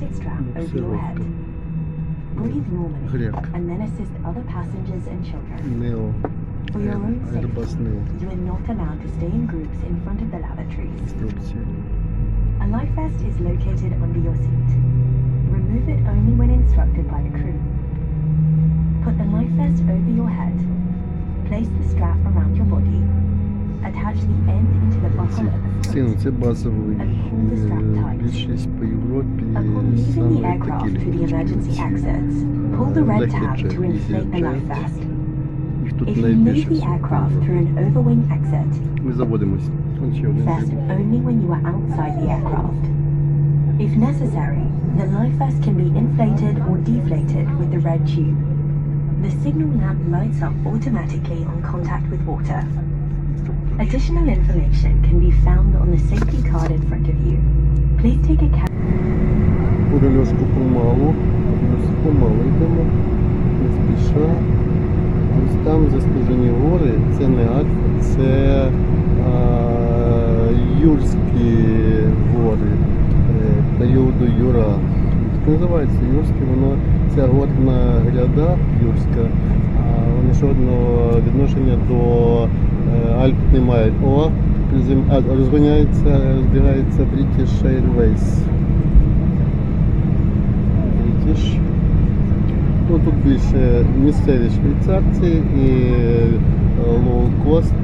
plastic strap over your head. Breathe normally and then assist other passengers and children. Nail. For your own safety, you are not allowed to stay in groups in front of the lavatories. A life vest is located under your seat. Remove it only when instructed by the crew. Put the life vest over your head. Place the strap around your body. Attach the end into the buckle at the Ці, ну, front. це базовий. е, Більшість по Європі Upon leaving the саме aircraft такі through the emergency літаки. exits, pull the red Lucky tab Jet, to inflate the life EasyJet. vest. Їх тут If you leave найбільше. the всього. aircraft through an overwing exit, Ми заводимось. Вон ще один vest риб. only when you are outside the aircraft. If necessary, the life vest can be inflated or deflated with the red tube. The signal lamp lights up automatically on contact with water. Additional information can be found on the safety card in front of you. Please take account. Урольошку помалу. Ось помалу йдемо. Не спіша. Ось там заснежені гори. Це не Альпи, це а, Юрські гори е, періоду Юра. Так називається Юрські, воно ця горна гряда Юрська, а вони жодного відношення до Альп не мають. О, розгоняється, розбігається British Airways. British. Ну, тут більше місцеві швейцарці і лоу-кост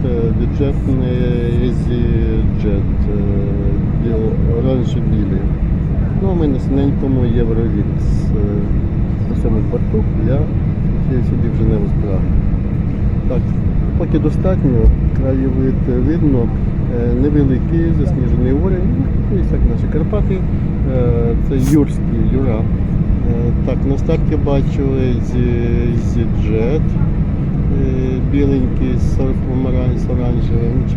бюджетний EasyJet оранжеві-білі. Ну, ми на синенькому Євровікс на цьому порту я собі вже не розправлю. Так, поки достатньо, краєвид видно, е, невеликий засніжений гори, ну, і так наші Карпати, Е, це Юрські Юра. Е, Так, на старті бачили зі джет біленький з оранжевим, з